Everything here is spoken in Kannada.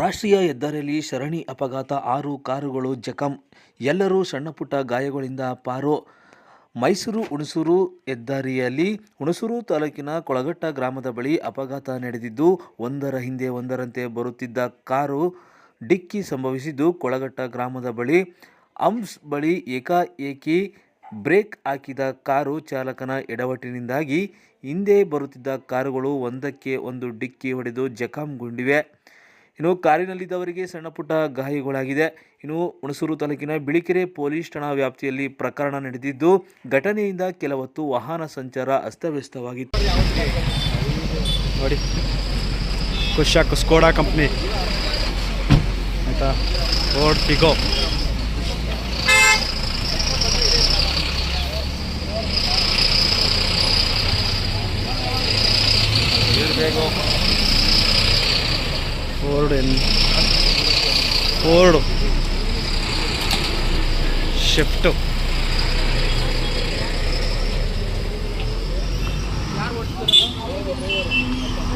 ರಾಷ್ಟ್ರೀಯ ಹೆದ್ದಾರಿಯಲ್ಲಿ ಶರಣಿ ಅಪಘಾತ, ಆರು ಕಾರುಗಳು ಜಖಂ, ಎಲ್ಲರೂ ಸಣ್ಣಪುಟ್ಟ ಗಾಯಗಳಿಂದ ಪಾರೋ. ಮೈಸೂರು ಹುಣಸೂರು ಹೆದ್ದಾರಿಯಲ್ಲಿ ಹುಣಸೂರು ತಾಲೂಕಿನ ಕೊಳಗಟ್ಟ ಗ್ರಾಮದ ಬಳಿ ಅಪಘಾತ ನಡೆದಿದ್ದು, ಒಂದರ ಹಿಂದೆ ಒಂದರಂತೆ ಬರುತ್ತಿದ್ದ ಕಾರು ಡಿಕ್ಕಿ ಸಂಭವಿಸಿದ್ದು ಕೊಳಗಟ್ಟ ಗ್ರಾಮದ ಬಳಿ. ಹಂಪ್ಸ್ ಬಳಿ ಏಕಾಏಕಿ ಬ್ರೇಕ್ ಹಾಕಿದ ಕಾರು ಚಾಲಕನ ಎಡವಟ್ಟಿನಿಂದಾಗಿ ಹಿಂದೆ ಬರುತ್ತಿದ್ದ ಕಾರುಗಳು ಒಂದಕ್ಕೆ ಒಂದು ಡಿಕ್ಕಿ ಹೊಡೆದು ಜಖಾಂಗೊಂಡಿವೆ. ಇನ್ನು ಕಾರಿನಲ್ಲಿದ್ದವರಿಗೆ ಸಣ್ಣಪುಟ್ಟ ಗಾಯಗಳಾಗಿದೆ. ಇನ್ನು ಹುಣಸೂರು ತಾಲೂಕಿನ ಬಿಳಿಕೆರೆ ಪೊಲೀಸ್ ಠಾಣಾ ವ್ಯಾಪ್ತಿಯಲ್ಲಿ ಪ್ರಕರಣ ನಡೆದಿದ್ದು, ಘಟನೆಯಿಂದ ಕೆಲ ಹೊತ್ತು ವಾಹನ ಸಂಚಾರ ಅಸ್ತವ್ಯಸ್ತವಾಗಿತ್ತು. ನೋಡಿ ಖುಷಿಯಾಕು ಸ್ಕೋಡಾ ಕಂಪ್ನಿ ಆಯಿತಾ ಫೋರ್ಡ್ ಫೋರ್ಡ್ ಎನ್ ಫೋರ್ಡು ಶಿಫ್ಟು